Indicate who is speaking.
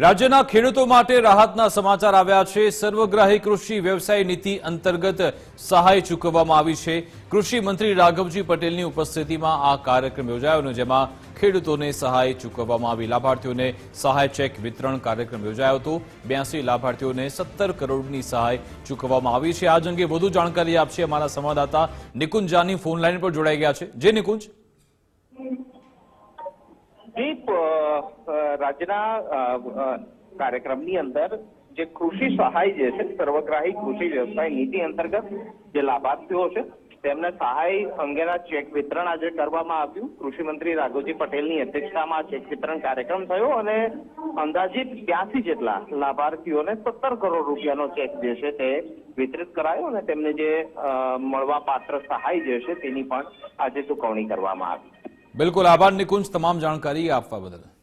Speaker 1: રાજ્યના ખેડૂતો માટે રાહતના સમાચાર આવ્યા છે. સર્વગ્રાહી કૃષિ વ્યવસાય નીતિ અંતર્ગત સહાય ચૂકવવામાં આવી છે. કૃષિ મંત્રી રાઘવજી પટેલની ઉપસ્થિતિમાં આ કાર્યક્રમ યોજાયો જેમાં ખેડૂતોને સહાય ચૂકવવામાં આવી. લાભાર્થીઓને સહાય ચેક વિતરણ કાર્યક્રમ યોજાયો હતો. બ્યાસી લાભાર્થીઓને સત્તર કરોડની સહાય ચૂકવવામાં આવી છે. આજ અંગે વધુ જાણકારી આપશે અમારા સંવાદદાતા નિકુંજ જાની ફોન લાઈન પર જોડાઈ ગયા છે. જે નિકુંજ.
Speaker 2: દીપ રાજ્યના કાર્યક્રમની અંદર જે કૃષિ સહાય જે છે, સર્વગ્રાહી કૃષિ વ્યવસાય નીતિ અંતર્ગત જે લાભાર્થીઓ છે, તેમને સહાય અંગેના ચેક વિતરણ આજે કરવામાં આવ્યું. કૃષિ મંત્રી રાઘવજી પટેલની અધ્યક્ષતામાં ચેક વિતરણ કાર્યક્રમ થયો અને અંદાજિત બ્યાસી જેટલા લાભાર્થીઓને સત્તર કરોડ રૂપિયાનો ચેક જે છે તે વિતરિત કરાયો અને તેમને જે મળવા પાત્ર સહાય જે છે તેની પણ આજે ચૂકવણી કરવામાં આવી.
Speaker 1: બિલકુલ આભાર નિકુંજ, તમામ જાણકારી આપવા બદલ.